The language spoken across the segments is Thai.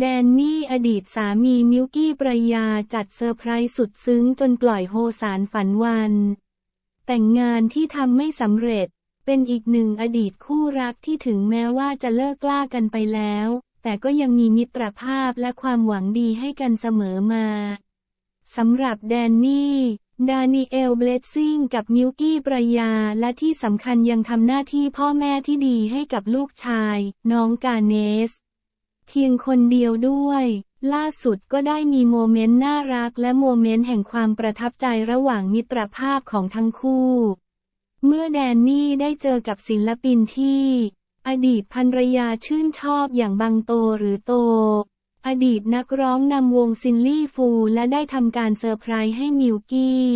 แดนนี่อดีตสามีมิวกี้ปรยาจัดเซอร์ไพรส์สุดซึ้งจนปล่อยโฮสารฝันวัน แต่งงานที่ทำไม่สำเร็จ เป็นอีกหนึ่งอดีตคู่รักที่ถึงแม้ว่าจะเลิกกล้ากันไปแล้ว แต่ก็ยังมีมิตรภาพและความหวังดีให้กันเสมอมาสำหรับแดนนี่ดานิเอลเบลซิงกับมิวกี้ปรยาและที่สำคัญยังทำหน้าที่พ่อแม่ที่ดีให้กับลูกชาย น้องกาเนส เพียงคนเดียวด้วย ล่าสุดก็ได้มีโมเมนต์น่ารักและโมเมนต์แห่งความประทับใจระหว่างมิตรภาพของทั้งคู่ เมื่อแดนนี่ได้เจอกับศิลปินที่ อดีตภรรยาชื่นชอบอย่างบังโตหรือโต อดีตนักร้องนำวงซินลี่ฟูและได้ทำการเซอร์ไพรส์ให้มิวกี้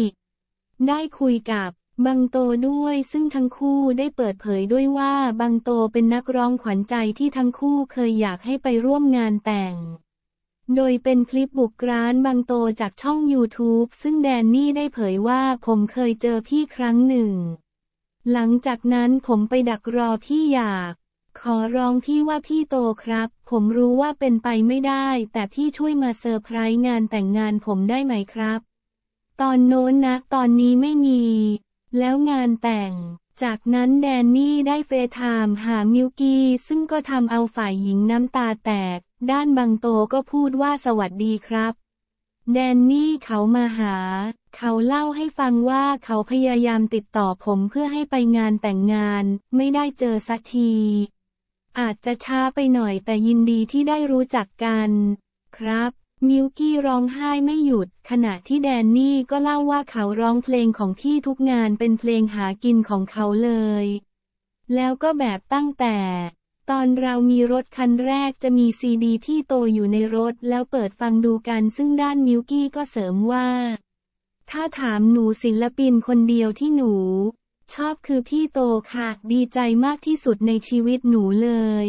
ได้คุยกับ บังโตด้วยซึ่งทั้งคู่ได้เปิดเผยด้วยว่าบังโตเป็นนักร้องขวัญใจที่ทั้งคู่เคยอยากให้ไปร่วมงานแต่ง โดยเป็นคลิปบุกร้านบังโตจากช่อง YouTube ซึ่งแดนนี่ได้เผยว่าผมเคยเจอพี่ครั้งหนึ่ง หลังจากนั้นผมไปดักรอพี่อยาก ขอร้องพี่ว่าพี่โตครับ ผมรู้ว่าเป็นไปไม่ได้ แต่พี่ช่วยมาเซอร์ไพรส์งานแต่งงานผมได้ไหมครับ ตอนโน้นนะ ตอนนี้ไม่มี แล้วงานแต่ง จากนั้นแดนนี่ได้เฟซไทม์หามิวกี้ซึ่งก็ทำเอาฝ่ายหญิงน้ำตาแตก ด้านบังโตก็พูดว่าสวัสดีครับ แดนนี่เขามาหา เขาเล่าให้ฟังว่าเขาพยายามติดต่อผมเพื่อให้ไปงานแต่งงาน ไม่ได้เจอสักที อาจจะช้าไปหน่อยแต่ยินดีที่ได้รู้จักกัน ครับ มิวกี้ร้องไห้ไม่หยุด ขณะที่แดนนี่ก็เล่าว่าเขาร้องเพลงของพี่ทุกงานเป็นเพลงหากินของเขาเลย แล้วก็แบบตั้งแต่ ตอนเรามีรถคันแรกจะมีซีดีพี่โตอยู่ในรถแล้วเปิดฟังดูกันซึ่งด้านมิวกี้ก็เสริมว่า ถ้าถามหนูศิลปินคนเดียวที่หนู ชอบคือพี่โตค่ะ ดีใจมากที่สุดในชีวิตหนูเลย